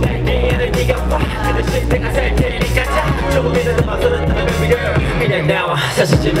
내일을 네가 봐 그 대신 내가 살 테니까 자 조금이라도 망설였다면 baby girl 그냥 나와 사실 지나